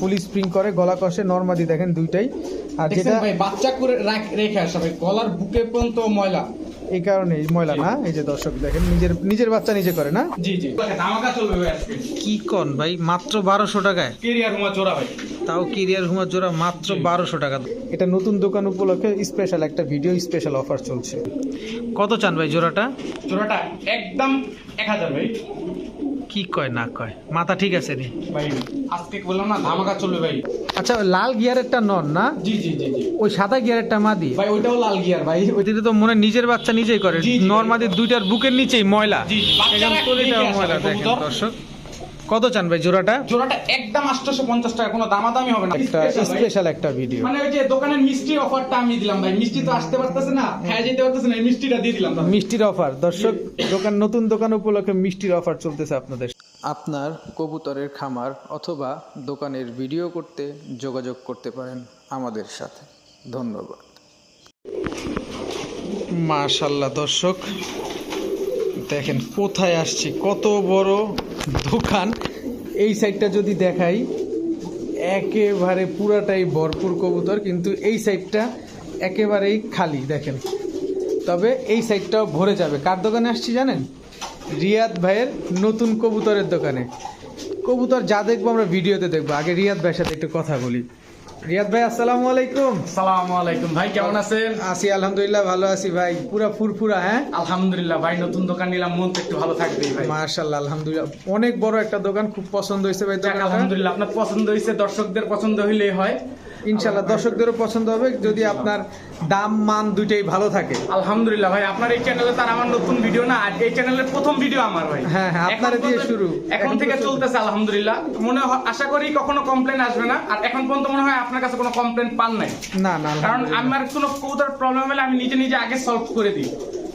ফুলি spring করে গলা কষে নর্মাদি দেখেন দুইটাই। আর যেটা ভাই বাচ্চা করে রাখ- রেখে আসা ভাই গলার বুকে পর্যন্ত ময়লা। এই কারণে ময়লা না? এই যে দর্শক দেখেন নিজের নিজের বাচ্চা নিজে করে না? জি জি। ধামাকা চলবে আজকে। কি কন ভাই মাত্র বারোশো টাকায়? কেরিয়ার হুমা জোড়া ভাই। তাও কেরিয়ার হুমার জোড়া মাত্র। বারোশো টাকা। এটা নতুন দোকান উপলক্ষে স্পেশাল একটা ভিডিও স্পেশাল অফার চলছে। কত চান ভাই জোড়াটা? চোরাটা একদম এক হাজার ভাই। কি কয় না কয়? মাথা ঠিক আছে নি ভাই আজকে বললাম না ধামাকা চলবে ভাই। আচ্ছা লাল গিয়ারেরটা নন না? জি জি জি জি। ওই সাদা গিয়ারেরটা মাদি ভাই ওইটাও লাল গিয়ার ভাই। ওইটা তো মনে নিজের বাচ্চা নিজেই করে। নর্মাদি দুইটার বুকের নিচেই ময়লা। জি, বাচ্চারা করে রেখে ময়লা দেখেন দর্শক। কত চান ভাই জোড়াটা? জোড়াটা একদম আটশোশো পঞ্চাশ টাকা কোনো দামাদামি হবে না। একটা স্পেশাল একটা ভিডিও মানে ওই যে দোকানের মিষ্টি অফারটা আমি দিলাম ভাই মিষ্টি তো আসতে পারতেছে না খাই যেতে পারতেছে না মিষ্টিটা দিয়ে দিলাম। মিষ্টির অফার দর্শক দোকান নতুন দোকান উপলক্ষে মিষ্টির অফার চলতেছে আপনাদের। আপনার কবুতরের খামার অথবা দোকানের ভিডিও করতে যোগাযোগ করতে পারেন আমাদের সাথে। ধন্যবাদ। মাশাল্লাহ দর্শক দেখেন কোথায় আসছি কত বড় দোকান। এই সাইডটা যদি দেখাই, একেবারে পুরাটাই ভরপুর কবুতর, কিন্তু এই সাইডটা একেবারেই খালি, দেখেন। তবে এই সাইডটাও ভরে যাবে। কার দোকানে আসছি জানেন? রিয়াদ ভাইয়ের নতুন কবুতরের দোকানে। কবুতর যা দেখব আমরা ভিডিওতে দেখব। আগে রিয়াদ ভাইয়ের সাথে একটু কথা বলি। রিয়াদ ভাই আসসালামু আলাইকুম। আসসালামু আলাইকুম। ভাই কেমন আছেন? আছি আলহামদুলিল্লাহ ভালো আছি ভাই। পুরা ফুরফুরা হ্যাঁ? আলহামদুলিল্লাহ ভাই নতুন দোকান নিলাম মন তো একটু ভালো থাকবেই ভাই। মার্শাল্লাহ আলহামদুলিল্লাহ। অনেক বড় একটা দোকান খুব পছন্দ হয়েছে ভাই যাক, দোকানটা। আলহামদুলিল্লাহ আপনার পছন্দ হয়েছে দর্শকদের পছন্দ হইলেই হয়। ইনশাল্লাহ দর্শকদেরও পছন্দ হবে যদি আপনার দাম মান দুইটাই ভালো থাকে। আলহামদুলিল্লাহ ভাই আপনার এই চ্যানেলে তার আমার নতুন ভিডিও না আর এই চ্যানেলের প্রথম ভিডিও আমার ভাই। হ্যাঁ, হ্যাঁ, আপনার দিয়ে শুরু। এখন এখন থেকে চলতেছে আলহামদুলিল্লাহ। মনে হয় আশা করি কখনো কমপ্লেন আসবে না। আর এখন পর্যন্ত মনে হয় আপনার কাছে কোনো কমপ্লেন পান নাই? না না কারণ আমার কোনো কবুতর প্রবলেম হলে আমি নিজে নিজে আগে সলভ করে দিই।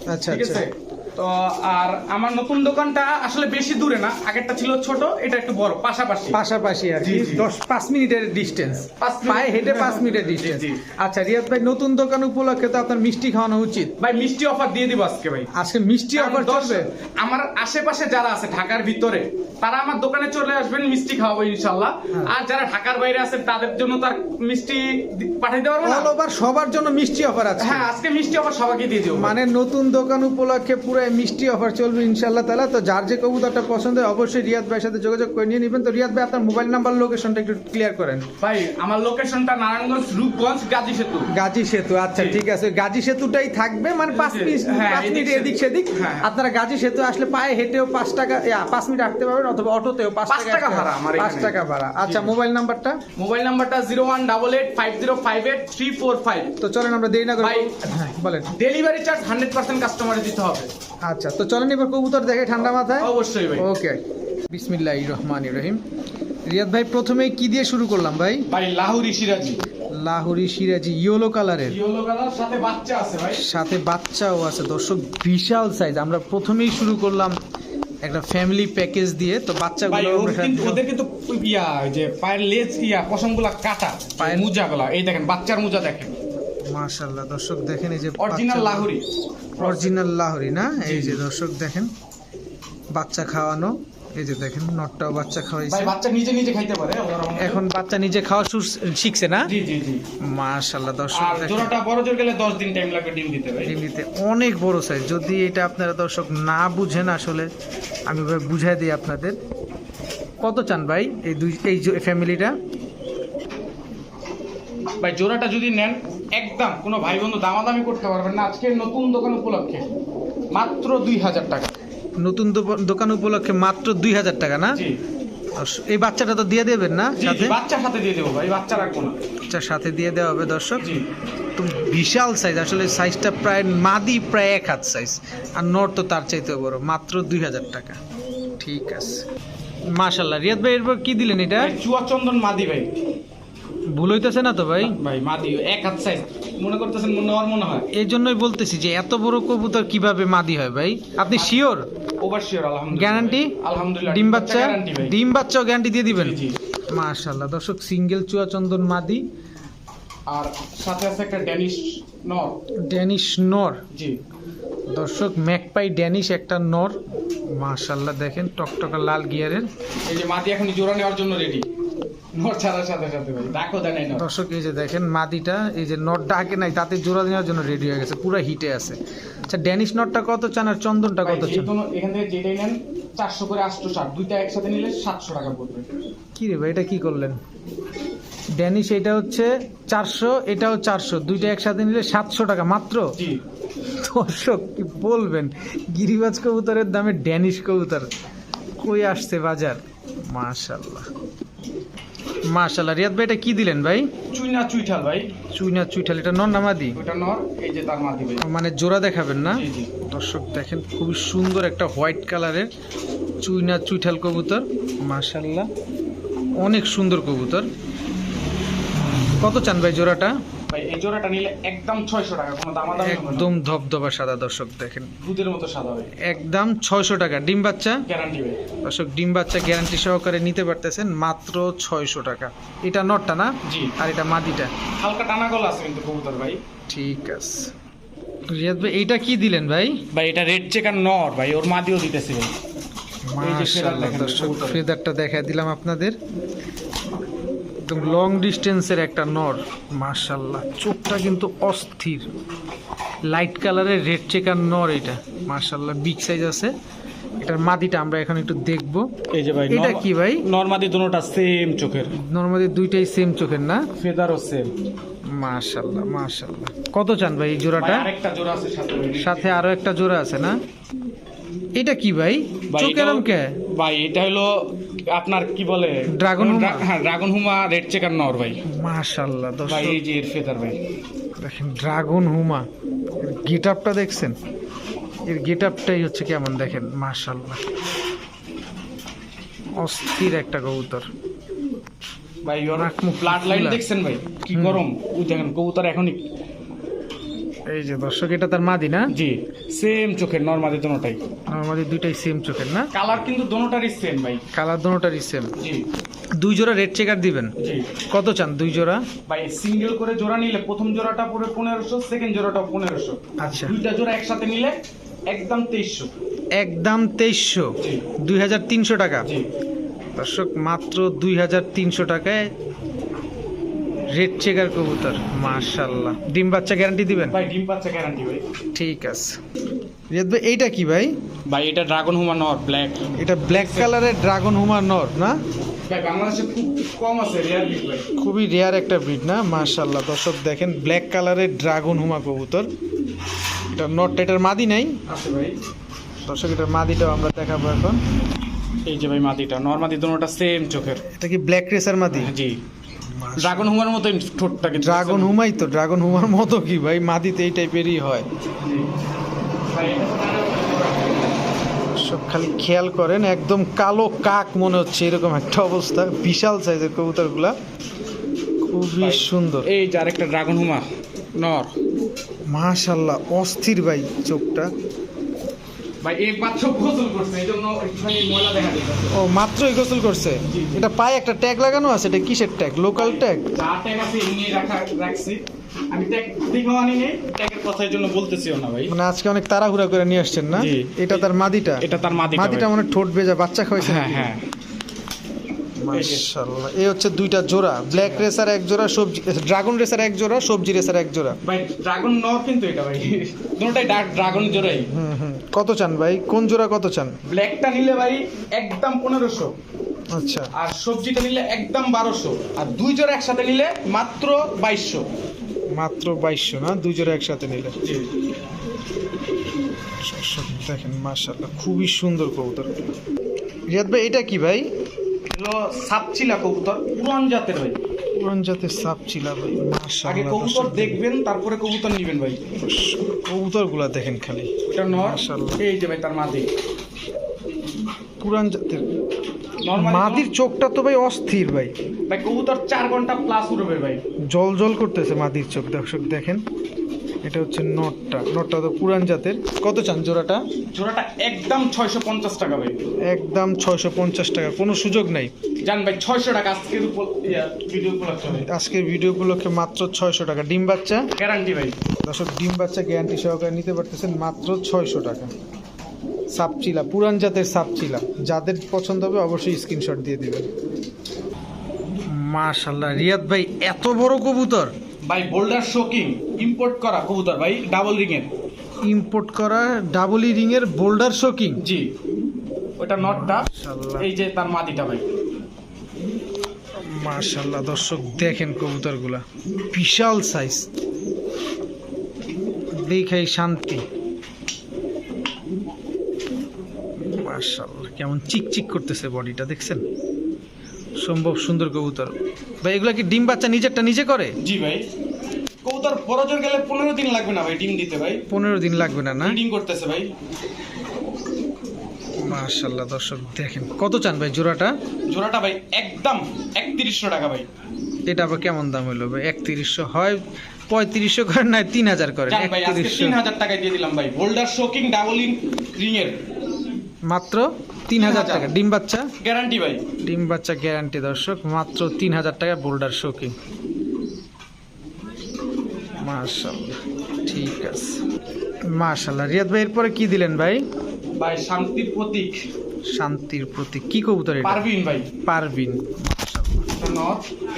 আচ্ছা ঠিক আচ্ছা। আছে? তো আর আমার নতুন দোকানটা আসলে বেশি দূরে না আগেরটা ছিল ছোট এটা একটু বড় পাশাপাশি। পাশাপাশি আর কি। দশ পাঁচ মিনিটের ডিস্টেন্স পায়ে হেঁটে পাঁচ মিনিটের ডিস্টেন্স আচ্ছা রিয়াদ ভাই নতুন দোকান উপলক্ষে তো আপনার মিষ্টি খাওয়ানো উচিত। ভাই মিষ্টি অফার দিয়ে দিব আজকে ভাই। আজকে মিষ্টি অফার চলবে? আমার আশেপাশে যারা আছে ঢাকার ভিতরে তারা আমার দোকানে চলে আসবেন মিষ্টি খাওয়াবো ইনশাল্লাহ হ্যাঁ। আর যারা ঢাকার বাইরে আছে তাদের জন্য তার মিষ্টি পাঠিয়ে পারব অল ওভার সবার জন্য মিষ্টি অফার আছে। হ্যাঁ আজকে মিষ্টি অফার সবাইকে দিয়ে দিব মানে নতুন দোকান উপলক্ষে পুরো মিষ্টি অফার চলবে ইনশাল্লাহ তালা তো যার যে কবুতরটা পছন্দ হয় অবশ্যই রিয়াদ ভাইয়ের সাথে যোগাযোগ করে নিয়ে নেবেন। তো রিয়াদ ভাই আপনার মোবাইল নাম্বার লোকেশনটা একটু ক্লিয়ার করেন। ভাই আমার লোকেশনটা নারায়ণগঞ্জ রূপগঞ্জ গাজী সেতু। গাজী সেতু আচ্ছা ঠিক আছে। গাজী সেতুটাই থাকবে মানে পাঁচ মিনিট হ্যাঁ, পাঁচ মিনিট এদিক সেদিক। সেদিক। হ্যাঁ। আপনারা গাজী সেতু আসলে পায়ে হেঁটেও পাঁচ টাকা পাঁচ মিনিট হাঁটতে পারবেন অথবা অটোতেও পাঁচ টাকা ভাড়া আমার পাঁচ টাকা ভাড়া। আচ্ছা। মোবাইল নাম্বারটা? মোবাইল নাম্বারটা zero one double eight five zero five eight three four five. তো চলেন আমরা দেরি না করে ভাই। হ্যাঁ, বলেন। ডেলিভারি চার্জ হান্ড্রেড পার্সেন্ট কাস্টমারে দিতে হবে। আচ্ছা তো চলেন এবার কবুতর দেখে ঠান্ডা মাথায়। অবশ্যই ভাই। ওকে বিসমিল্লাহ রহমান রহিম। রিয়াদ ভাই প্রথমে কি দিয়ে শুরু করলাম ভাই? ভাই লাহুরি সিরাজি। লাহোরি সিরাজি ইয়েলো কালারের। ইয়েলো কালার সাথে বাচ্চা আছে ভাই। সাথে বাচ্চাও আছে। দর্শক বিশাল সাইজ আমরা প্রথমেই শুরু করলাম একটা ফ্যামিলি প্যাকেজ দিয়ে। তো বাচ্চাগুলো ওদের কিন্তু ইয়া যে পায়ের লেজ ইয়া পশমগুলা কাটা পায়ের মুজাগুলা। এই দেখেন বাচ্চার মুজা দেখেন। মাশাল্লাহ দর্শক দেখেন এই যে অরিজিনাল লাহুরি। অরিজিনাল লাহোরি না? এই যে দর্শক দেখেন বাচ্চা খাওয়ানো। এই যে দেখেন নটটাও বাচ্চা ভাই খাওয়াইছে বাচ্চা নিজে নিজে খাইতে পারে এখন বাচ্চা নিজে খাওয়া শিখছে না? জি জি জি। মাশাল্লাহ দর্শক আর জোড়াটা বড় জোর গেলে 10 দিন টাইম লাগবে ডিম দিতে ভাই। ডিমিতে অনেক বড় সাইজ যদি এটা আপনারা দর্শক না বুঝেন আসলে আমি ভাই বুঝাই দিই আপনাদের। কত চান ভাই এই দুই এই ফ্যামিলিটা ভাই জোড়াটা যদি নেন একদম কোনো ভাই বন্ধু দামাদামি করতে পারবেন না। আজকে নতুন দোকান উপলক্ষে। মাত্র দুই হাজার টাকা। নতুন দোকান উপলক্ষে মাত্র দুই হাজার টাকা না? এই বাচ্চাটা তো দিয়ে দেবেন না সাথে? বাচ্চার সাথে দিয়ে দেবো ভাই বাচ্চা রাখব না। বাচ্চার সাথে দিয়ে দেওয়া হবে দর্শক। তো বিশাল সাইজ আসলে সাইজটা প্রায় মাদি প্রায় এক হাত সাইজ আর নর তো তার চাইতেও বড় মাত্র দুই হাজার টাকা। ঠিক আছে। মাশাল্লাহ রিয়াদ ভাই এরপর কি দিলেন এটা? ভাই চুয়া চন্দন মাদি ভাই। ভুল হইতেছে না তো ভাই? ভাই মাদি এক হাত সাইজ। মনে করতেছেন মনে হওয়ার মনে হয়। এই জন্যই বলতেছি যে এত বড় কবুতর কীভাবে মাদি হয় ভাই? আপনি শিওর ওভার শিওর আলহামদুলিল্লাহ। গ্যারান্টি আলহামদুলিল্লাহ ডিম বাচ্চা? ডিম বাচ্চাও গ্যারান্টি দিয়ে দিবেন। মাশাল্লাহ দর্শক সিঙ্গেল চুয়া চন্দন মাদি। আর সাথে আছে একটা ড্যানিশ নর। ড্যানিশ নর? জি। দর্শক ম্যাকপাই ড্যানিশ একটা নর। মাশাল্লাহ দেখেন টকটকা লাল গিয়ারের এই যে মাদি এখন জোড়া নেওয়ার জন্য রেডি দর্শক এই যে দেখেন মাদিটা এই যে নট ডাকে নাই তাতে জোড়া দেওয়ার জন্য রেডি হয়ে গেছে পুরো হিটে আছে। আচ্ছা ড্যানিশ নটটা কত চান আর চন্দনটা কত চান? এখান থেকে যেটাই নেন চারশো করে আটশো ষাট দুইটা একসাথে নিলে সাতশো টাকা পড়বে। কি রে ভাই এটা কি করলেন? ড্যানিশ এটা হচ্ছে চারশো এটাও চারশো দুইটা একসাথে নিলে সাতশো টাকা মাত্র? দর্শক কি বলবেন? গিরিবাজ কবুতরের দামে ড্যানিশ কবুতর কই আসছে বাজার? মাশাল্লাহ মাশাল্লাহ রিয়াদ ভাই এটা কি দিলেন ভাই? চুইনা চুইঠাল ভাই। চুইনা চুইঠাল এটা নন নামাদি ওটা নর এই যে তার মাদি ভাই। মানে জোড়া দেখাবেন না? জি জি। দর্শক দেখেন খুবই সুন্দর একটা হোয়াইট কালারের চুইনা চুইঠাল কবুতর মাশাল্লাহ অনেক সুন্দর কবুতর। কত চান ভাই জোড়াটা? এই জোড়াটা নিলে একদম ছয়শো টাকা কোনো হবে একদম ধবধবা সাদা দর্শক দেখেন। দুধের মতো সাদা ভাই একদম ছয়শো টাকা। ডিম বাচ্চা? গ্যারান্টি দর্শক ডিম বাচ্চা গ্যারান্টি সহকারে নিতে পারতেছেন মাত্র ছয়শো টাকা। এটা নটটা না? জি। আর এটা মাদিটা? হালকা টানা গলা আছে কিন্তু কবুতর ভাই। ঠিক আছে। রিয়াদ ভাই এইটা কি দিলেন ভাই? ভাই এটা রেড চেকার নর ভাই ওর মাদিও দিতেছি। ভাই এই মাশাআল্লাহ দর্শক ফেদারটা দেখা দিলাম আপনাদের। একদম লং ডিস্টেন্সের একটা নর মার্শাল্লাহ চোখটা কিন্তু অস্থির। লাইট কালারের রেড চেকার নর এটা মার্শাল্লাহ বিগ সাইজ আছে। এটার মাদিটা আমরা এখন একটু দেখব। এই যে ভাই এটা কি ভাই? নর্মাদি দুটোটা সেম চোখের। নর্মালি দুইটাই সেম চোখের না? ফেদারও সেম মাশাল্লাহ মাশাল্লাহ কত চান ভাই এই জোড়াটা? আরেকটা জোড়া আছে সাথে। সাথে আরও একটা জোড়া আছে না? এটা কি ভাই? চোখের এটাও- কে? ভাই এটা হলো আপনার কি বলে? ড্রাগন হ্যাঁ ড্রাগন হুমা রেড চেকার নর ভাই। মাশাল্লাহ ভাই দর্শক এই যে এর ফেদার ভাই। দেখেন ড্রাগন হুমা। গেট আপটা দেখছেন? এর গেট আপটাই হচ্ছে কেমন দেখেন? মাশাল্লাহ। অস্থির একটা কবুতর। ভাই ওর নাক মুখ ব্লাড লাইন ফুলা। দেখছেন ভাই? কি গরম। ওই দেখেন কবুতর এখনই এই যে দর্শক এটা তার মাদি না? জি সেম চোখের নর্মাদি দুটোটাই নর্মালি দুইটাই সেম চোখের না? কালার কিন্তু দুটোটারই সেম ভাই। কালার দুটোটারই সেম জি। দুই জোড়া রেড চেকার দিবেন? জি। কত চান দুই জোড়া? ভাই সিঙ্গেল করে জোড়া নিলে প্রথম জোড়াটা পড়ে পনেরোশো সেকেন্ড জোড়াটা পনেরোশো। আচ্ছা। দুইটা জোড়া একসাথে নিলে একদম তেইশশো। একদম তেইশশো। জি। দুই হাজার তিনশো টাকা। জি। দর্শক মাত্র দুই হাজার তিনশো টাকায় রেড চেকার কবুতর মাশাল্লাহ ডিম বাচ্চা গ্যারান্টি দিবেন? ভাই ডিম পাচ্ছে গ্যারান্টি ভাই। ঠিক আছে। রিয়াদ ভাই এইটা কি ভাই? ভাই এটা ড্রাগন হুমা নর ব্ল্যাক এটা ব্ল্যাক কালারের ড্রাগন হুমা নর না? ভাই বাংলাদেশে খুব কম আছে রেয়ার বিট ভাই। খুবই রেয়ার একটা ব্রিড না? মাশাল্লাহ দর্শক দেখেন ব্ল্যাক কালারের ড্রাগন হুমা কবুতর। এটা নটটা এটার মাদি নাই। আছে ভাই। দর্শক এটার মাদিটাও আমরা দেখাবো এখন। এই যে ভাই মাদিটা। নর্মাদি দুটোটা সেম চোখের। এটা কি ব্ল্যাক রেসার মাদি? জি। ড্রাগন হুমার মতোই ঠোঁটটাকে ড্রাগন হুমাই তো ড্রাগন হুমার মতো কি ভাই? মাদিতে এই টাইপেরই হয়। সব খালি খেয়াল করেন একদম কালো কাক মনে হচ্ছে এরকম একটা অবস্থা। বিশাল সাইজের কবুতরগুলা। খুবই সুন্দর। এই যে আরেকটা ড্রাগন হুমা নর। মাশাল্লাহ অস্থির ভাই চোখটা। ভাই এই বাচ্চা গোসল করছে এই জন্য একটুখানি ময়লা দেখা যাচ্ছে। ও মাত্রই গোসল করছে? এটা পায়ে একটা ট্যাগ লাগানো আছে? এটা কিসের ট্যাগ? Local tag? যা ট্যাগ আছে এমনি রাখা রাখছি। আমি ট্যাগ দেখেও আনি নেই ট্যাগের কথার জন্য বলতেছিও না ভাই। মানে আজকে অনেক তাড়াহুড়া করে নিয়ে আসছেন না? এটা তার মাদিটা? এটা তার মাদিটা মাদিটা মানে ঠোঁট বেজা বাচ্চা খাওয়াইছে হ্যাঁ হ্যাঁ। মাশাআল্লাহ এই হচ্ছে দুইটা জোড়া। ব্ল্যাক রেসার এক জোড়া সবজি ড্রাগন রেসার এক জোড়া সবজি রেসার এক জোড়া। ভাই ড্রাগন নর কিন্তু এটা ভাই। দুটোটাই ড্রাগন জোড়াই। হুম হুম। কত চান ভাই? কোন জোড়া কত চান? ব্ল্যাকটা নিলে ভাই একদম পনেরোশো। আচ্ছা। আর সবজিটা নিলে একদম বারোশো। আর দুই জোড়া একসাথে নিলে মাত্র বাইশশো। মাত্র বাইশশো না? দুই জোড়া একসাথে নিলে। জি। দেখেন মাশাআল্লাহ খুবই সুন্দর কবুতর। রিয়াদ ভাই এটা কি ভাই? এগুলো সাপচিলা কবুতর পুরান জাতের ভাই পুরান জাতের সাপ ছিলা ভাই আগে কবুতর দেখবেন তারপরে কবুতর নিবেন ভাই। কবুতরগুলা দেখেন খালি। এটা নর? এই যে ভাই তার মাদি। পুরান জাতের। মাদির চোখটা তো ভাই অস্থির ভাই। ভাই কবুতর চার ঘণ্টা প্লাস উড়বে ভাই। জল জল করতেছে মাদির চোখ দর্শক দেখেন। এটা হচ্ছে নটটা। নটটা তো পুরান জাতের। কত চান জোড়াটা? জোড়াটা একদম ছয়শো পঞ্চাশ টাকা ভাই। একদম ছয়শো পঞ্চাশ টাকা। কোনো সুযোগ নাই। জান ভাই ছয়শো টাকা আজকের ভিডিও উপলক্ষে আজকের ভিডিও উপলক্ষে মাত্র ছয়শো টাকা। ডিম বাচ্চা? গ্যারান্টি ভাই। দর্শক ডিম বাচ্চা গ্যারান্টি সহকারে নিতে পারতেছেন মাত্র ছয়শো টাকা। সাপচিলা পুরান জাতের সাপচিলা। যাদের পছন্দ হবে অবশ্যই স্ক্রিনশট দিয়ে দিবেন। মাশাল্লাহ রিয়াদ ভাই এত বড় কবুতর! ভাই বোল্ডার শোকিং ইম্পোর্ট করা কবুতর ভাই ডাবল রিং এর ইম্পোর্ট করা ডাবল রিং এর বোল্ডার শোকিং জি। ওটা নটটা এই যে তার মাদিটা ভাই। মাশাল্লাহ দর্শক দেখেন কবুতরগুলা। বিশাল সাইজ দেখাই শান্তি। মাশাল্লাহ কেমন চিকচিক করতেছে বডিটা দেখছেন? সম্ভব সুন্দর কবুতর। ভাই এগুলা কি ডিম বাচ্চা নিজেরটা নিজে করে? জি ভাই। কবুতর বড় গেলে পনেরো দিন লাগবে না ভাই ডিম দিতে ভাই। পনেরো দিন লাগবে না না? ডিম করতেছে ভাই। মাশাল্লাহ দর্শক দেখেন। কত চান ভাই জোড়াটা? জোড়াটা ভাই একদম একত্রিশশো টাকা ভাই। এটা আবার কেমন দাম হলো ভাই? একত্রিশশো হয় পঁয়ত্রিশশো করে না তিন হাজার একত্রিশশো তিন হাজার টাকায় দিয়ে দিলাম ভাই। বোল্ডার শোকিং ডাবল ইন রিং এর। মাত্র? তিন হাজার টাকা ডিম বাচ্চা? গ্যারান্টি ভাই। ডিম বাচ্চা গ্যারান্টি দর্শক মাত্র তিন হাজার টাকা বোল্ডার শোকি মার্শাল্লাহ ঠিক আছে। মার্শাল্লাহ রিয়াদ ভাই এরপরে কি দিলেন ভাই? ভাই শান্তির প্রতীক। শান্তির প্রতীক। কি কবুতর এটা? পারবিন ভাই। পারবিন এটা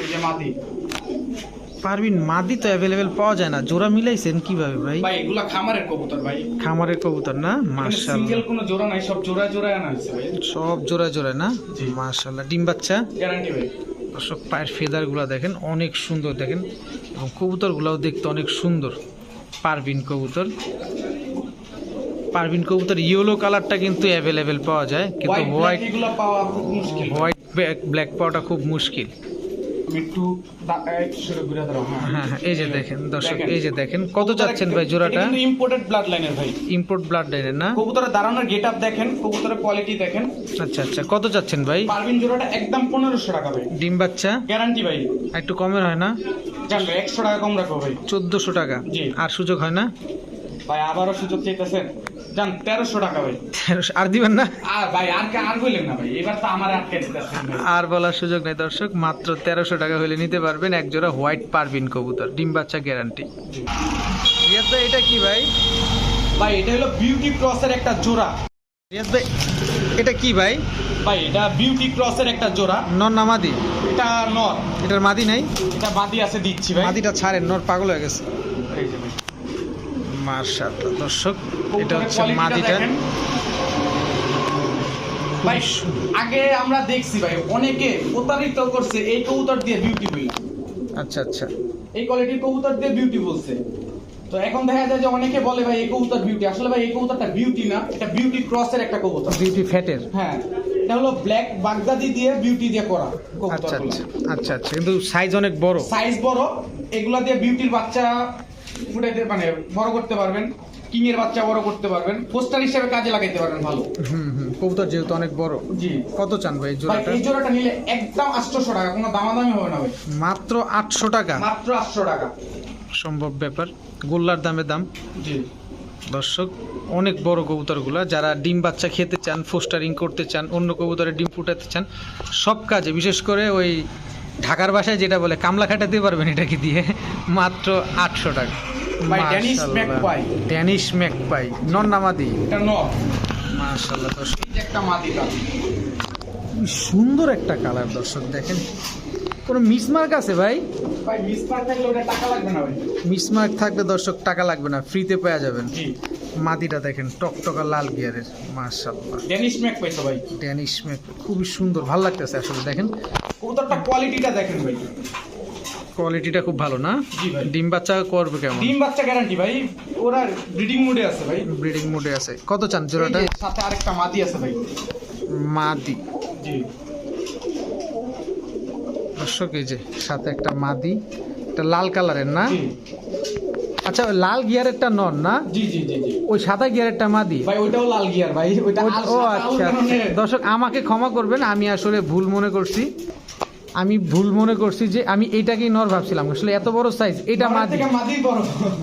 এই যে মাদি পারবিন মাদি তো অ্যাভেলেবেল পাওয়া যায় না। জোড়া মিলাইছেন কীভাবে ভাই? ভাই এগুলা খামারের কবুতর ভাই। খামারের কবুতর না? মাশাআল্লাহ। সিঙ্গেল কোনো জোড়া নাই সব জোড়া জোড়া আনা হয়েছে ভাই। সব জোড়া জোড়া না? জি। মার্শাল্লাহ ডিম বাচ্চা? গ্যারান্টি ভাই। দর্শক পায়ের ফেদারগুলো দেখেন অনেক সুন্দর দেখেন। এবং কবুতরগুলোও দেখতে অনেক সুন্দর। পারবিন কবুতর। পারবিন কবুতর ইয়েলো কালারটা কিন্তু অ্যাভেলেবেল পাওয়া যায়। কিন্তু হোয়াইট হোয়াইট ব্ল্যাক পাওয়াটা খুব মুশকিল। দাঁড়াও হ্যাঁ। হ্যাঁ হ্যাঁ এই যে দেখেন দর্শক এই যে দেখেন কত চাচ্ছেন ভাই জোড়াটা? ইম্পোর্টেড ব্লাড লাইনের ভাই। ইম্পোর্ট ব্লাড না? কবুতরের দাঁড়ানোর গেট আপ দেখেন কবুতরের কোয়ালিটি দেখেন। আচ্ছা আচ্ছা কত চাচ্ছেন ভাই? পারবিন জোড়াটা একদম পনেরোশো টাকা ভাই। ডিম বাচ্চা? গ্যারান্টি ভাই। একটু কমের হয় না? একশো টাকা কম রাখো ভাই। চোদ্দোশো টাকা। আর সুযোগ হয় না? ভাই আবারও সুযোগ চাইতেছেন। জান তেরোশো টাকা ভাই। তেরোশো- আর দিবেন না? আর ভাই আর কে আর বললেন না ভাই এবার তো আমার আটকে আর বলার সুযোগ নেই দর্শক মাত্র তেরোশো টাকা হলে নিতে পারবেন এক জোড়া হোয়াইট পারবিন কবুতর ডিম বাচ্চা গ্যারান্টি রিয়াদ ভাই এটা কি ভাই? ভাই এটা হলো বিউটি ক্রসের একটা জোড়া। রিয়াদ ভাই এটা কি ভাই? ভাই এটা বিউটি ক্রসের একটা জোড়া। নর না মাদি? এটা নর। এটার মাদি নাই? এটা বাদি আছে দিচ্ছি ভাই। মাদিটা ছাড়েন নর পাগল হয়ে গেছে। এই যে ভাই। মার্শাল্লাহ দর্শক এটা হচ্ছে মাদিটা। ভাই আগে আমরা দেখছি ভাই অনেকে প্রতারিত করছে এই কবুতর দিয়ে বিউটি বইলা আচ্ছা আচ্ছা। এই কোয়ালিটির কবুতর দিয়ে বিউটি বলছে। তো এখন দেখা যায় যে অনেকে বলে ভাই এই কবুতর বিউটি আসলে ভাই এই কবুতরটা বিউটি না এটা বিউটি ক্রসের একটা কবুতর। বিউটি ফ্যাটের হ্যাঁ এটা হলো ব্ল্যাক বাগদাদি দিয়ে বিউটি দিয়ে করা আচ্ছা আচ্ছা। আচ্ছা আচ্ছা। কিন্তু সাইজ অনেক বড়। সাইজ বড় এগুলা দিয়ে বিউটির বাচ্চা ফুটাইতে মানে বড় করতে পারবেন কিং এর বাচ্চা বড় করতে পারবেন পোস্টার হিসেবে কাজে লাগাইতে পারবেন ভালো। হুম হুম কবুতর যেহেতু অনেক বড় জি। কত চান ভাই জোড়াটা? এই জোড়াটা নিলে একদম আটশোশো টাকা কোনো দামাদামি হবে না ভাই। মাত্র আটশো টাকা? মাত্র আটশো টাকা। সম্ভব ব্যাপার। গোল্লার দামে দাম? জি। দর্শক অনেক বড় কবুতরগুলা যারা ডিম বাচ্চা খেতে চান ফোস্টারিং করতে চান অন্য কবুতরের ডিম ফুটাতে চান সব কাজে বিশেষ করে ওই ঢাকার বাসায় যেটা বলে কামলা খাটাতে পারবেন এটাকে দিয়ে মাত্র আটশো টাকা। ভাই, ড্যানিশ ম্যাকপাই। Danish magpie. নন্নামাদি এটা ন দর্শক। একটা মাদিটা সুন্দর একটা কালার দর্শক দেখেন। কোনো মিসমার্ক আছে ভাই? ভাই মিসমার থাকলে ওটা টাকা লাগবে না ভাই। মিসমার্ক থাকলে দর্শক টাকা লাগবে না ফ্রিতে পেয়ে যাবেন। মাদিটা দেখেন টকটকা লাল গিয়ারের মাশাল্লাহ ড্যানিশ ম্যাক পাইছো ভাই। ড্যানিশ ম্যাক খুবই সুন্দর ভালো লাগতেছে আসলে দেখেন। কবুতরটা কোয়ালিটিটা দেখেন ভাই। কোয়ালিটিটা খুব ভালো না? ডিম বাচ্চা করবে কেমন? ডিম বাচ্চা গ্যারান্টি ভাই। ওরা ব্রিডিং মোডে আছে ভাই। ব্রিডিং মোডে আছে। কত চান জোড়াটা? সাথে আরেকটা মাদি আছে ভাই। মাদি। জি। দর্শক এই যে সাথে একটা মাদি। এটা লাল কালারের না? জি। আচ্ছা ওই লাল গিয়ারেরটা নন না? জি জি জি ওই সাদা গিয়ারেরটা মাদি? ভাই ওইটাও লাল গিয়ার ভাই। ওইটা ও- আচ্ছা। দর্শক আমাকে ক্ষমা করবেন আমি আসলে ভুল মনে করছি। আমি ভুল মনে করছি যে আমি এইটাকেই নর ভাবছিলাম। আসলে এত বড় সাইজ এটা মাদি। বড়।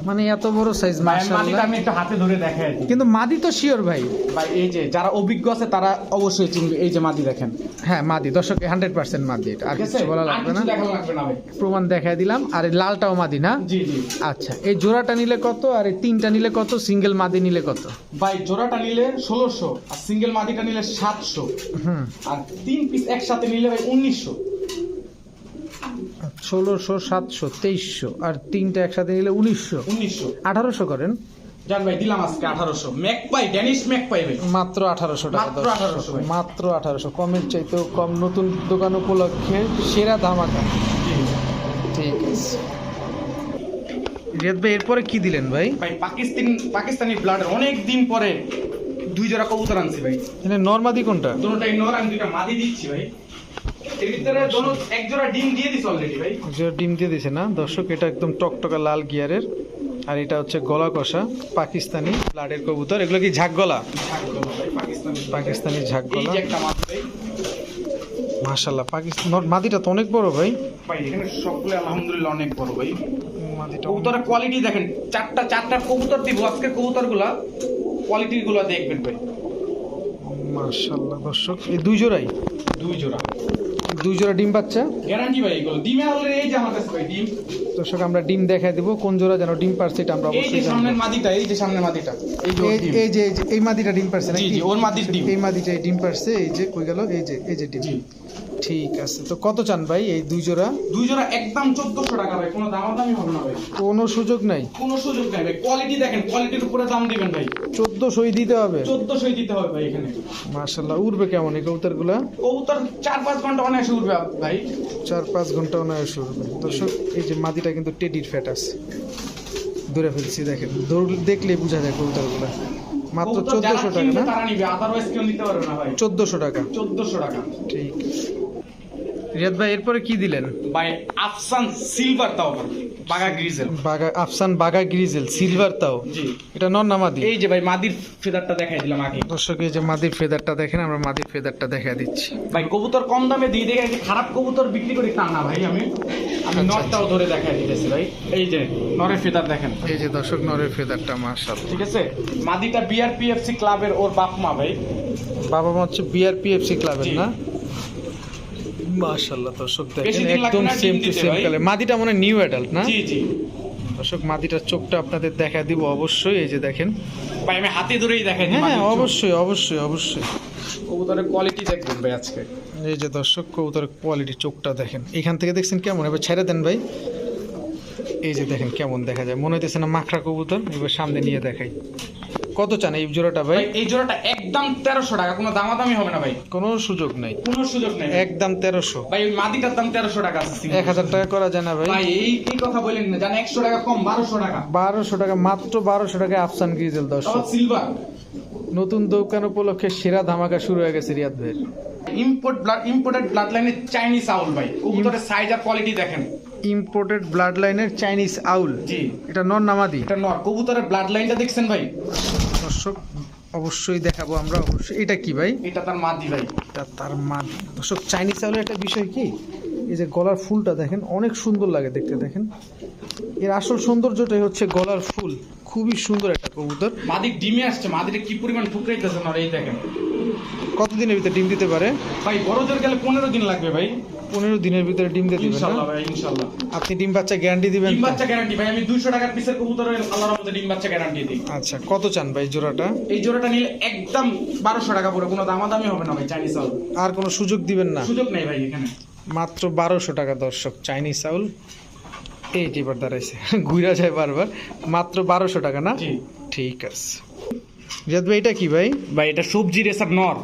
মানে এত বড় সাইজ মাদিটা মাশাআল্লাহ। আমি একটু হাতে ধরে দেখাই কিন্তু মাদি তো শিওর ভাই। ভাই এই যে যারা অভিজ্ঞ আছে তারা অবশ্যই চিনবে এই যে মাদি দেখেন। হ্যাঁ মাদি। দর্শক হান্ড্রেড পার্সেন্ট মাদি এটা। আর কিছু বলা লাগবে না? দেখানো লাগবে না ভাই। প্রমাণ দেখাই দিলাম। আর এই লালটাও মাদি না? জি জি। আচ্ছা এই জোড়াটা নিলে কত? আর এই তিনটা নিলে কত? সিঙ্গেল মাদি নিলে কত? ভাই জোড়াটা নিলে ষোলোশো আর সিঙ্গেল মাদিটা নিলে সাতশো। হুম। আর তিন পিস একসাথে নিলে ভাই উনিশশো। ষোলোশো সাতশো তেইশশো আর তিনটা একসাথে নিলে উনিশশো। উনিশশো। আঠারোশো করেন। জান ভাই দিলাম আজকে আঠারোশো। Magpie Danish magpie ভাই। মাত্র আঠারোশো টাকা মাত্র দর্শক। 1800 ভাই। মাত্র আঠারোশো। কমের চাইতেও কম। নতুন দোকান উপলক্ষে সেরা ধামাকা। ঠিক আছে। রিয়াদ ভাই এরপরে কি দিলেন ভাই? ভাই পাকিস্তান পাকিস্তানি ব্লাডের অনেক দিন পরে দুই জোড়া কবুতর আনছি ভাই। নর্মাদি কোনটা? দুটোটাই নর আমি দুইটা মাদি দিচ্ছি ভাই। ডিম দিয়ে দিছে না? দর্শক এটা একদম টকটকা লাল গিয়ারের। আর এটা হচ্ছে গলা কষা পাকিস্তানি লাডের কবুতর। এগুলো কি ঝাক গলা? পাকিস্তানি ঝাক গলা। মাশাল্লাহ পাকিস্তান মাদিটা তো অনেক বড় ভাই। ভাই এখানে সবগুলো আলহামদুলিল্লাহ অনেক বড় ভাই। কবুতরের কোয়ালিটি দেখেন চারটা চারটা কবুতর দিব। আজকে কবুতরগুলা কোয়ালিটি গুলো দেখবেন ভাই। মাশাল্লাহ দর্শক এই দুই জোড়াই? দুই জোড়া। দুই জোড়া ডিম বাচ্চা গ্যারান্টি ভাই এগুলো ডিমে অলরেডি এই যে আমার কাছে ভাই ডিম। দর্শক আমরা ডিম দেখাই দেবো কোন জোড়া যেন ডিম পারছে এটা আমরা এই যে অবশ্যই সামনের মাদিটা এই যে সামনের মাদিটা। এই যে এই- এই যে এই যে এই মাদিটা ডিম পারছে জি নাকি? জি ওর মাদির ডিম। এই মাদিটা ডিম পারছে এই যে কই গেল? এই যে এই যে ডিম। জি। ঠিক আছে। তো কত চান ভাই এই দুই জোড়া? দুই জোড়া একদম চোদ্দশো টাকা ভাই কোনো দামাদামি হবে না ভাই। কোনো সুযোগ নাই? কোনো সুযোগ নাই ভাই কোয়ালিটি দেখেন কোয়ালিটির উপরে দাম দিবেন ভাই। চোদ্দশোই দিতে হবে? চোদ্দশোই দিতে হবে ভাই এখানে। মাশাল্লাহ উড়বে কেমন এই কবুতরগুলা? কবুতর চার পাঁচ ঘণ্টা অনায়াসে উড়বে ভাই। চার পাঁচ ঘণ্টা অনায়াস উড়বে। দর্শক এই যে মাদিটা কিন্তু টেডির ফ্যাট আছে। দূরে ফেলছি দেখেন। দেখলে বোঝা যায় কবুতরগুলা। মাত্র চোদ্দশো টাকা না? চোদ্দশো টাকা। চোদ্দশো টাকা। ঠিক। রিয়াদ ভাই এরপরে কি দিলেন? ভাই আফসান সিলভার তাও বাগা গ্রিজেল। বাগা আফসান বাগা গ্রিজেল সিলভার তাও? জি। এটা নর নামাদি এই যে ভাই মাদির ফেদারটা দেখাই দিলাম আগে। দর্শক এই যে মাদির ফেদারটা দেখেন আমরা মাদির ফেদারটা দেখা দিচ্ছি। ভাই কবুতর কম দামে দিয়ে দেখে খারাপ কবুতর বিক্রি করি তা না ভাই আমি। আমি আচ্ছা, নটটাও ধরে দেখাই দিতেছি ভাই। এই যে নরের ফেদার দেখেন। এই যে দর্শক নরের ফেদারটা মার্শাল ঠিক আছে? মাদিটা বিআরপিএফসি ক্লাবের ওর বাপ মা ভাই। বাবা মা হচ্ছে বিআরপিএফসি ক্লাবের না? মাশাল্লাহ দর্শক দেখেন একদম সেম টু সেম কালার মাদিটা মনে নিউ অ্যাডাল্ট না? জি জি। দর্শক মাদিটার চোখটা আপনাদের দেখা দিব অবশ্যই এই যে দেখেন। ভাই আমি হাতে ধরেই দেখাই দিই হ্যাঁ অবশ্যই অবশ্যই অবশ্যই। কবুতরের কোয়ালিটি দেখবেন ভাই আজকে। এই যে দর্শক কবুতরের কোয়ালিটি চোখটা দেখেন। এখান থেকে দেখছেন কেমন? এবার ছেড়ে দেন ভাই। এই যে দেখেন কেমন দেখা যায়। মনে হইতেছে না মাখরা কবুতর। এবার সামনে নিয়ে দেখাই। কত চান এই জোড়াটা ভাই? ভাই এই জোড়াটা একদম তেরোশো টাকা কোনো দামাদামি হবে না ভাই। কোনো সুযোগ নাই। কোনো সুযোগ নেই একদম তেরোশো। ভাই ওই মাদিটার দাম তেরোশো টাকা আছে এক হাজার টাকা করা যায় না ভাই। ভাই এই এই কথা বলেন না জান একশো টাকা কম বারোশো টাকা। বারোশো টাকা মাত্র বারোশো টাকা আফসান দর্শক। আবার সিলভার নতুন দোকান উপলক্ষে সেরা ধামাকা শুরু হয়ে গেছে রিয়াদ ভাইয়ের ইম্পোর্ট ব্লাড ইম্পোর্টেড ব্লাড লাইনের চাইনিজ আউল ভাই। কবুতরের সাইজ আর কোয়ালিটি দেখেন। ইম্পোর্টেড ব্লাড লাইনের চাইনিজ আউল জি। এটা নর নামাদি এটা নর। কবুতরের ব্লাড লাইনটা দেখছেন ভাই। দর্শক অবশ্যই দেখাবো আমরা। অবশ্যই এটা কি ভাই? এটা তার মাদি ভাই। এটা তার মান দর্শক চাইনিজ চাউলের একটা বিষয় কি? এই যে গলার ফুলটা দেখেন অনেক সুন্দর লাগে দেখতে দেখেন। এর আসল সৌন্দর্যটাই হচ্ছে গলার ফুল। খুবই সুন্দর একটা কবুতর। মাদি ডিমে আসছে মাদিটা কি পরিমাণ ঠুকরাইতেছে নর এই দেখেন। কতদিনের ভিতরে ডিম দিতে পারে? ভাই বড় জোর গেলে পনেরো দিন লাগবে ভাই। পনেরো দিনের ভিতরে ডিম দিয়ে দিবেন ইনশাল্লাহ ভাই ইনশাল্লাহ। আপনি ডিম বাচ্চা গ্যারান্টি দিবেন ডিম বাচ্চা গ্যারান্টি ভাই আমি দুইশো টাকার পিসের কবুতরের আল্লাহর মধ্যে ডিম বাচ্চা গ্যারান্টি দিই। আচ্ছা কত চান ভাই জোড়াটা? এই জোড়াটা নিলে একদম বারোশো টাকা পড়ে কোনো দামাদামি হবে না ভাই চাইনিজ চাউল। আর কোনো সুযোগ দিবেন না? সুযোগ নেই ভাই এখানে। মাত্র বারোশো টাকা দর্শক চাইনিজ চাউল। এই এবার দাঁড়াইছে ঘুরা যায় বারবার। মাত্র বারোশো টাকা না? জি। ঠিক আছে। রিয়াদ ভাই এটা কি ভাই? ভাই এটা সবজি রেসার নর।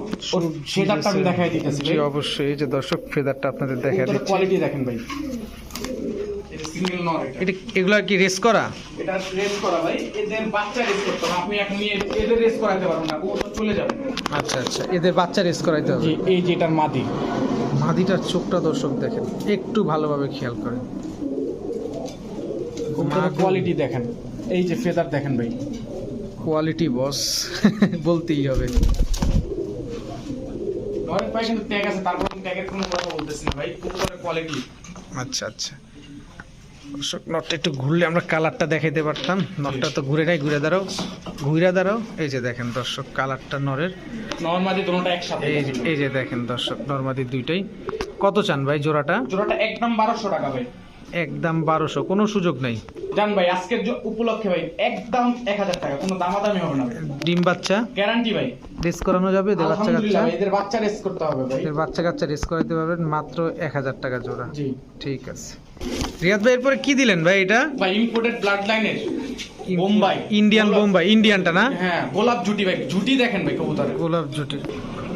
সেটারটা আমি দেখাই দিতেছি জি অবশ্যই এই যে দর্শক ফেদারটা আপনাদের দেখা দিচ্ছি। কোয়ালিটি দেখেন ভাই। এটা এগুলো কি রেস করা? এটা রেস করা ভাই। এদের বাচ্চা রেস করতে হবে। আপনি এখন এদের রেস করাতে পারবেন না। ও চলে যাবে। আচ্ছা আচ্ছা এদের বাচ্চা রেস করাইতে হবে। এই যে এটার মাদি। মাদিটার চোখটা দর্শক দেখেন একটু ভালোভাবে খেয়াল করেন। কোয়ালিটি দেখেন। এই যে ফেদার দেখেন ভাই। কোয়ালিটি বস বলতেই হবে। নরের পায়ে কিন্তু ট্যাগ আছে তারপর ট্যাগের কোনো কথা বলতেছি না ভাই কবুতরের কোয়ালিটি আচ্ছা আচ্ছা। দর্শক নটটা একটু ঘুরলে আমরা কালারটা দেখাইতে পারতাম। নটটা তো ঘুরে নাই ঘুরে দাঁড়াও। ঘুরে দাঁড়াও। এই যে দেখেন দর্শক কালারটা নরের নর মাদি দুটোটা একসাথে এই যে এই যে দেখেন দর্শক নর্মাদি দুইটাই। কত চান ভাই জোড়াটা? জোড়াটা একদম বারোশো টাকা ভাই। একদম বারোশো কোনো সুযোগ নেই। জান ভাই আজকের উপলক্ষে ভাই একদম এক হাজার টাকা। কোনো দামাদামি হবে না ডিম বাচ্চা? গ্যারান্টি ভাই। রেস করানো যাবে এদের বাচ্চা কাচ্চা? এদের বাচ্চা রেস করতে হবে ভাই। এদের বাচ্চা কাচ্চা রেস করাইতে পারবেন মাত্র এক হাজার টাকা জোড়া। জি। ঠিক আছে। রিয়াদ ভাই এরপরে কি দিলেন ভাই এটা? ভাই ইম্পোর্টেড ব্লাড লাইনের বোম্বাই। ইন্ডিয়ান বোম্বাই ইন্ডিয়ানটা না? হ্যাঁ গোলাপ জুটি ভাই জুটি দেখেন ভাই কবুতরের। গোলাপ জুটি।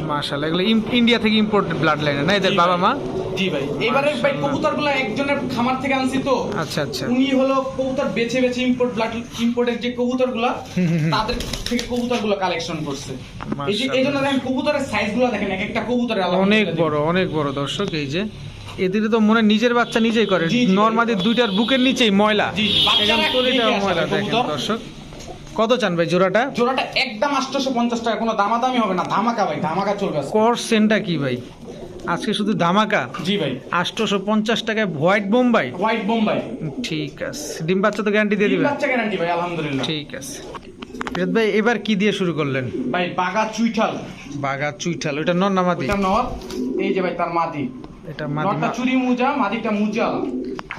মাশাল্লাহ এগুলো ইন্ডিয়া থেকে ইম্পোর্টেড ব্লাড না? এদের বাবা মা? জি ভাই। এবারে ভাই মাশাআল্লাহ। কবুতরগুলো একজনের খামার থেকে আনছি তো। আচ্ছা আচ্ছা। উনি হলো কবুতর বেছে বেছে ইম্পোর্ট ব্লাড ইম্পোর্টের যে কবুতরগুলা হুম, হুম, হুম। তাদের থেকে কবুতরগুলো কালেকশন করছে। এই যে মাশাআল্লাহ। দেখেন কবুতরের সাইজগুলো দেখেন এক একটা কবুতরের অনেক বড় অনেক বড় দর্শক এই যে। এদের তো মনে হয় নিজের বাচ্চা নিজেই করে। নর্মালি দুইটার বুকের নিচেই ময়লা। এখানে ময়লা দেখেন দর্শক। কত চান ভাই জোড়াটা? জোড়াটা একদম আটশোশো পঞ্চাশ টাকা কোনো দামাদামি হবে না। ধামাকা ভাই ধামাকা চলবে। কর কি ভাই? আজকে শুধু ধামাকা? জি ভাই। আটশোশো পঞ্চাশ টাকায় হোয়াইট বোম্বাই? হোয়াইট বোম্বাই। ঠিক আছে। ডিম বাচ্চা তো গ্যারান্টি দিয়ে দিবেন? বাচ্চা গ্যারান্টি ভাই আলহামদুলিল্লাহ। ঠিক আছে। রিয়াদ ভাই এবার কি দিয়ে শুরু করলেন? ভাই বাগা চুইঠাল। বাগা চুইঠাল ওটা নর নামাদি এটা নর। এই যে ভাই তার মাদি। এটা নরটা চুরি মুজা মাদিটা মুজা।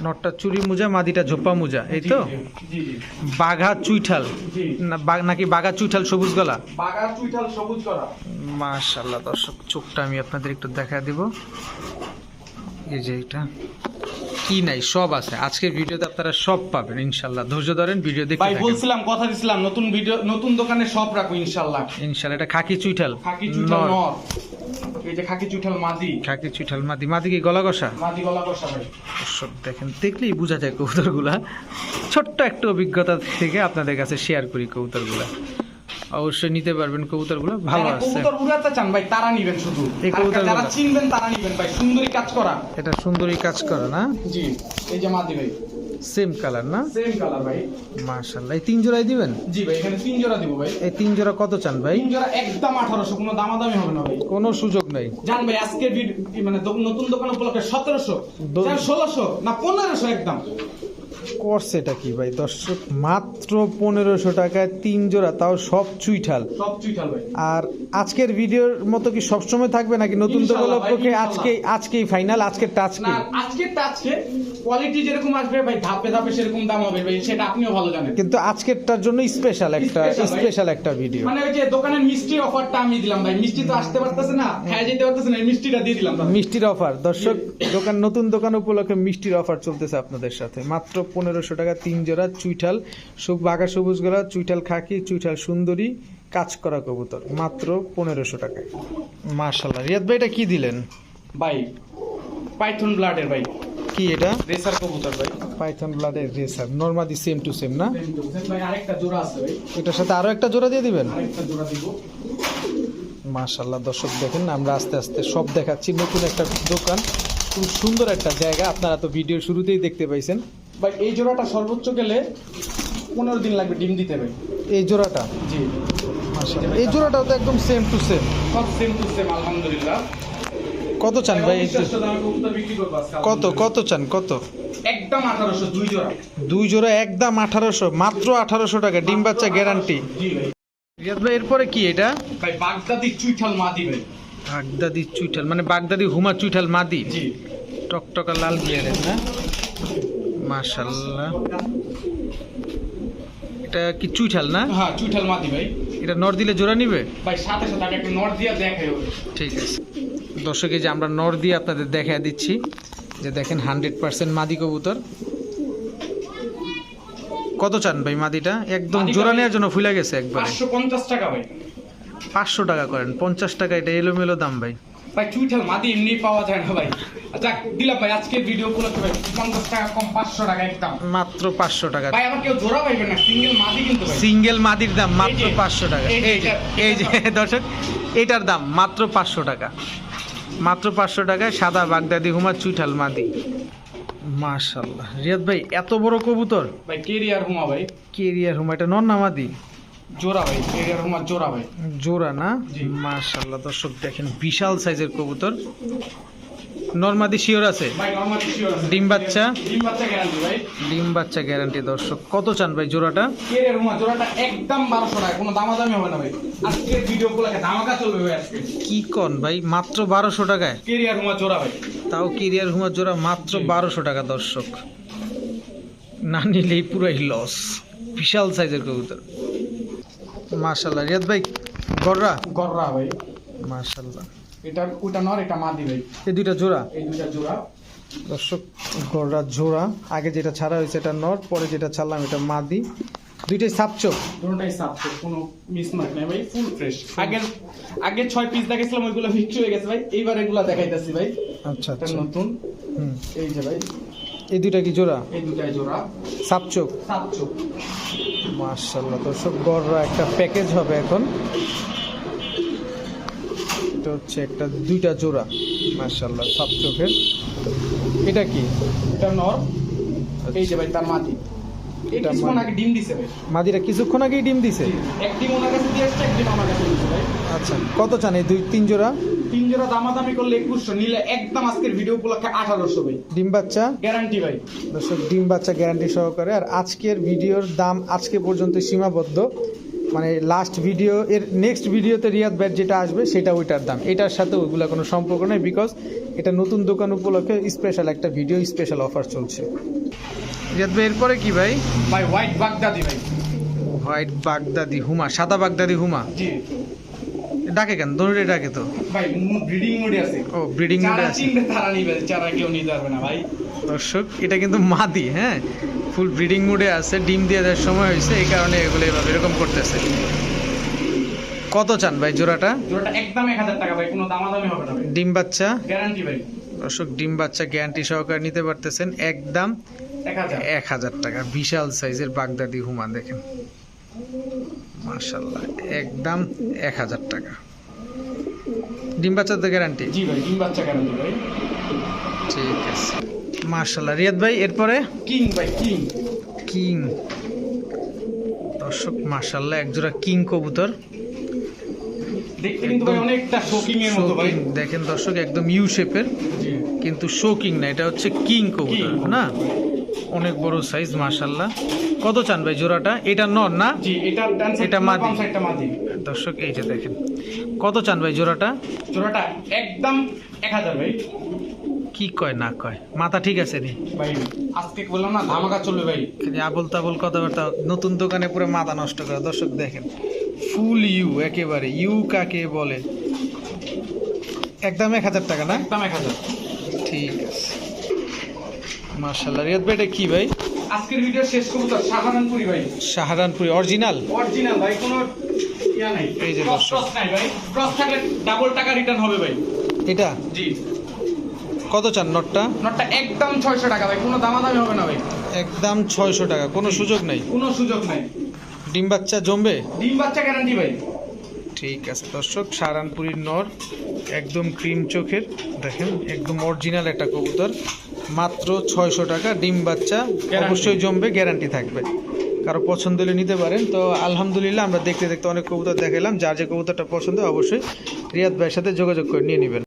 নটটা চুরি মুজা মাদিটা ঝোপা মুজা এই তো? জি জি বাঘা চুইঠাল। না বাঘ- নাকি বাঘা চুইঠাল সবুজ গলা? বাগা চুইঠাল সবুজ করা মাশাল্লাহ দর্শক চোখটা আমি আপনাদের একটু দেখা দিব। এই যে এটা। কি নাই সব আছে। আজকের ভিডিওতে আপনারা সব পাবেন ইনশাল্লাহ ধৈর্য ধরেন ভিডিও দেখতে ভাই বলছিলাম কথা দিছিলাম নতুন ভিডিও নতুন দোকানে সব রাখব ইনশাল্লাহ ইনশাল্লাহ এটা খাকি চুইঠাল। খাকি চুইঠাল নর। নর এই যে খাকি চুইঠাল মাদি? খাকি চুইঠাল মাদি। মাদি কি গলা কষা? মাদি গলা কষা ভাই। দেখেন দেখলেই বোঝা যায় কবুতরগুলা। ছোট্ট একটা অভিজ্ঞতা থেকে আপনাদের কাছে শেয়ার করি কবুতরগুলা। অবশ্যই নিতে পারবেন কবুতরগুলো ভালো আছে। কবুতর উড়াতে চান ভাই তারা নিবেন শুধু। এই আর যারা চিনবেন তারা নিবেন ভাই। সুন্দরী কাজ করা। এটা সুন্দরী কাজ করা না? জি এই যে মাদি ভাই। সেম কালার না? সেম কালার ভাই। মাশাআল্লাহ। এই তিন জোড়াই দিবেন? জি ভাই এখানে তিন জোড়া দিব ভাই। এই তিন জোড়া কত চান ভাই? তিন জোড়া একদম আঠারোশো কোনো দামাদামি হবে না ভাই। কোনো সুযোগ নাই। জান ভাই আজকে মানে নতুন দোকান উপলক্ষে সতেরোশো দো- ষোলোশো না 1500 একদম। করছে এটা কি ভাই? দর্শক মাত্র পনেরোশো টাকায় তিন জোড়া তাও সব চুইঠাল। আর আজকের ভিডিওর মতো কি সবসময় থাকবে নাকি নতুন ভাই, উপলক্ষে আজকেই ফাইনাল আজকের টাচ আজকে আজকে কোয়ালিটি যেরকম আসবে ভাই ধাপে ধাপে সেরকম দাম হবে ভাই সেটা আপনিও ভালো জানেন। কিন্তু আজকেরটার জন্য স্পেশাল একটা স্পেশাল একটা ভিডিও মানে ওই যে দোকানের মিষ্টির অফারটা আমি দিলাম ভাই মিষ্টি তো আসতে পারতেছে না খাই যেতে পারতেছে না মিষ্টিটা দিয়ে দিলাম মিষ্টির অফার দর্শক দোকান নতুন দোকান উপলক্ষে মিষ্টির অফার চলতেছে আপনাদের সাথে। মাত্র পনেরোশো টাকা তিন জোড়া চুইঠাল সব বাঘা সবুজ গলা চুইঠাল খাকি চুইঠাল সুন্দরী কাজ করা কবুতর মাত্র পনেরোশো টাকায়। মার্শাল্লাহ রিয়াদ ভাই এটা কি দিলেন? ভাই পাইথন ব্লাডের ভাই। কি এটা? রেসার কবুতর ভাই। পাইথন ব্লাডের রেসার। নর্মাদি সেম টু সেম না? ভাই আরেকটা জোড়া আছে ভাই। এটার সাথে আরও একটা জোড়া দিয়ে দিবেন? আরেকটা জোড়া দিব। মাশাল্লাহ দর্শক দেখেন আমরা আস্তে আস্তে সব দেখাচ্ছি। নতুন একটা দোকান খুব সুন্দর একটা জায়গা। আপনারা তো ভিডিও শুরুতেই দেখতে পাইছেন। ভাই এই জোড়াটা সর্বোচ্চ গেলে পনেরো দিন লাগবে ডিম দিতে হবে এই জোড়াটা? জি। এই জোড়াটাও তো একদম সেম টু সেম সব সেম টু সেম আলহামদুলিল্লাহ। কত চান ভাই কত কত চান? কত? একদম আঠারোশো দুই জোড়া। দুই জোড়া একদম আঠারোশো মাত্র আঠারোশো টাকা ডিম বাচ্চা গ্যারান্টি জি ভাই। এরপরে কি এটা? ভাই বাগদাদি চুইঠাল মাদি ভাই। বাগদাদি চুইঠাল মানে বাগদাদি হুমা চুইঠাল মাদি। জি। টকটকা লাল গিয়ারের না? মাশাল্লাহ এটা কি চুইঠাল না? হ্যাঁ চুইঠাল মাদি ভাই। এটা নর দিলে জোড়া নিবে? ভাই সাথে সাথে আগে একটু নট দিয়া দেখাই ঠিক আছে। দর্শকে যে আমরা নর দিয়ে আপনাদের দেখা দিচ্ছি। যে দেখেন হান্ড্রেড পার্সেন্ট মাদি কবুতর। কত চান ভাই মাদিটা? একদম জোড়া নেওয়ার জন্য ফুলে গেছে একবার। পাঁচশো পঞ্চাশ টাকা ভাই। পাঁচশো টাকা করেন পঞ্চাশ টাকা এটা এলোমেলো দাম ভাই। ভাই চুইঠাল মাদি এমনি পাওয়া যায় না ভাই। যাক দিলাম ভাই আজকে ভিডিও উপলক্ষে ভাই পঞ্চাশ টাকা কম পাঁচশো টাকা একদম। মাত্র পাঁচশো টাকা। ভাই আবার কেউ জোড়া পাইবেন না সিঙ্গেল মাদি কিন্তু সিঙ্গেল মাদির দাম মাত্র পাঁচশো টাকা। এই যে, এই যে দর্শক এটার দাম মাত্র পাঁচশো টাকা। মাত্র পাঁচশো টাকায় সাদা বাগদাদি হুমা চুইঠাল মাদি। মাশাল্লাহ রিয়াদ ভাই এত বড় কবুতর? ভাই কেরিয়ার হুমা ভাই। কেরিয়ার হুমা এটা নর না মাদি? জোড়া ভাই কেরিয়ার হুমা জোড়া ভাই। জোড়া না। মাশাল্লাহ দর্শক দেখেন বিশাল সাইজের কবুতর। নর্মাদি শিওর আছে? ডিম বাচ্চা? ডিম বাচ্চা গ্যারান্টি ভাই। ডিম বাচ্চা গ্যারান্টি দর্শক। কত চান ভাই জোড়াটা? জোড়াটা একদম টাকা। কোনো দামাদামি হবে না ভাই। আজকে ভিডিও ধামাকা চলবে ভাই আজকে। কি কন ভাই? মাত্র বারোশো টাকায়? কেরিয়ার হুমা জোড়া ভাই। তাও কেরিয়ার হুমা জোড়া মাত্র। বারোশো টাকা দর্শক। না নিলেই পুরাই লস বিশাল সাইজের কবুতর। মাশাল্লাহ রিয়াদ ভাই গররা? গররা ভাই। মাশাল্লাহ এটা ওটা নর এটা মাদি ভাই এই দুইটা জোড়া? এই দুইটা জোড়া। দর্শক গড়া জোড়া। আগে যেটা ছাড়া হয়েছে এটা নর পরে যেটা ছাড়লাম এটা মাদি দুইটাই সাপচোক দুটোটাই সাফ কোনো মিসমার্ক নাই ভাই ফুল ফ্রেশ আগের আগের ছয় পিস দেখেছিলাম ওইগুলো বিক্রি হয়ে গেছে ভাই এইবার এগুলা দেখাইতেছি ভাই। আচ্ছা আচ্ছা। নতুন। হুম। এই যে ভাই। এই দুইটা কি জোড়া? এই জোড়া। সাপচোক সাতশো মার্শাল্লাহ দর্শক গড়রা একটা প্যাকেজ হবে এখন। এটা হচ্ছে একটা দুইটা জোড়া মার্শাল্লাহ সাপচোকের এটা কি? এটা নর? এই যে ভাই তার মাটি। মাদিরা কিছুক্ষণ আগেই ডিম দিছে? আচ্ছা কত চান এই দুই তিন জোড়া? তিন জোড়া দামাদামি করলে একুশশো নিলে একদম আজকের ভিডিও উপলক্ষে আঠারোশো ভাই। ডিম বাচ্চা? গ্যারান্টি ভাই। দর্শক ডিম বাচ্চা গ্যারান্টি সহকারে। আর আজকের ভিডিওর দাম আজকে পর্যন্ত সীমাবদ্ধ। মানে লাস্ট ভিডিও এর নেক্সট ভিডিওতে রিয়াদ ব্যাট যেটা আসবে সেটা ওইটার দাম। এটার সাথে ওইগুলা কোনো সম্পর্ক নেই বিকজ এটা নতুন দোকান উপলক্ষে স্পেশাল একটা ভিডিও স্পেশাল অফার চলছে। রিয়াদ ভাই এরপরে কি ভাই? ভাই হোয়াইট বাগদাদি ভাই। হোয়াইট বাগদাদি হুমা সাদা বাগদাদি হুমা? জি। ডাকে কেন? দৌড়ে ডাকে তো। ভাই ব্রিডিং মোডে আছে। ও ব্রিডিং মোডে চারা আছে। তারা নিবে চারা কেউ নিতে পারবে না ভাই। দর্শক এটা কিন্তু মাদি হ্যাঁ? ফুল ব্রিডিং মুডে আছে ডিম দিয়ে দেওয়ার সময় হয়েছে এই কারণে এগুলো এভাবে এরকম করতেছে। কত চান ভাই জোড়াটা? জোড়াটা একদম এক হাজার টাকা ভাই কোনো দামাদামি হবে না ডিম বাচ্চা? গ্যারান্টি ভাই। দর্শক ডিম বাচ্চা গ্যারান্টি সহকারে নিতে পারতেছেন একদম এক হাজার। এক হাজার টাকা। বিশাল সাইজের বাগদাদি হুমা দেখেন। মার্শাল্লাহ একদম এক হাজার টাকা। ডিম বাচ্চাতে গ্যারান্টি জি ভাই ডিম বাচ্চা গ্যারান্টি ভাই। ঠিক আছে। মার্শাল্লাহ রিয়াদ ভাই এরপরে? কিং ভাই কিং। কিং। দর্শক মার্শাল্লাহ একজোড়া কিং কবুতর। দেখেন দর্শক একদম ইউ শেপের কিন্তু শোকিং না এটা হচ্ছে কিং কবুতর না? অনেক বড় সাইজ মার্শাল্লাহ কত চান ভাই জোড়াটা? এটা নর না? এটা মাদি। মাদি। দর্শক এই যে দেখেন। কত চান ভাই জোড়াটা? জোড়াটা একদম এক হাজার ভাই। কি কয় না কয়? মাথা ঠিক আছে নি? ভাই আজকে বললাম না ধামাকা চলবে ভাই। আবল তাবল কথাবার্তা নতুন দোকানে পুরো মাথা নষ্ট করে। দর্শক দেখেন ফুল ইউ একেবারে। ইউ কাকে বলে? একদম এক হাজার টাকা না? একদম এক হাজার। ঠিক আছে। মার্শাল্লাহ রিয়াদ ভাই এটা কি ভাই? আজকের ভিডিও শেষ করব তো সাহারানপুরি ভাই। সাহারানপুরি অরিজিনাল? অরিজিনাল ভাই কোনো ইয়া নাই। এই যে দর্শক। নাই ভাই। ক্রস থাকলে ডাবল টাকা রিটার্ন হবে ভাই। এটা? জি। কত চান নটটা? নটটা একদম ছয়শো টাকা ভাই কোনো দামাদামি হবে না ভাই। একদম ছয়শো টাকা কোনো সুযোগ নেই? কোনো সুযোগ নাই। ডিম বাচ্চা জমবে? ডিম বাচ্চা গ্যারান্টি ভাই। ঠিক আছে দর্শক সাহারানপুরির নর একদম ক্রিম চোখের দেখেন একদম অরিজিনাল একটা কবুতর মাত্র ছয়শো টাকা ডিম বাচ্চা অবশ্যই জমবে গ্যারান্টি থাকবে। কারও পছন্দ হলে নিতে পারেন। তো আলহামদুলিল্লাহ আমরা দেখতে দেখতে অনেক কবুতর দেখালাম যার যে কবুতরটা পছন্দ অবশ্যই রিয়াদ ভাইয়ের সাথে যোগাযোগ করে নিয়ে নেবেন।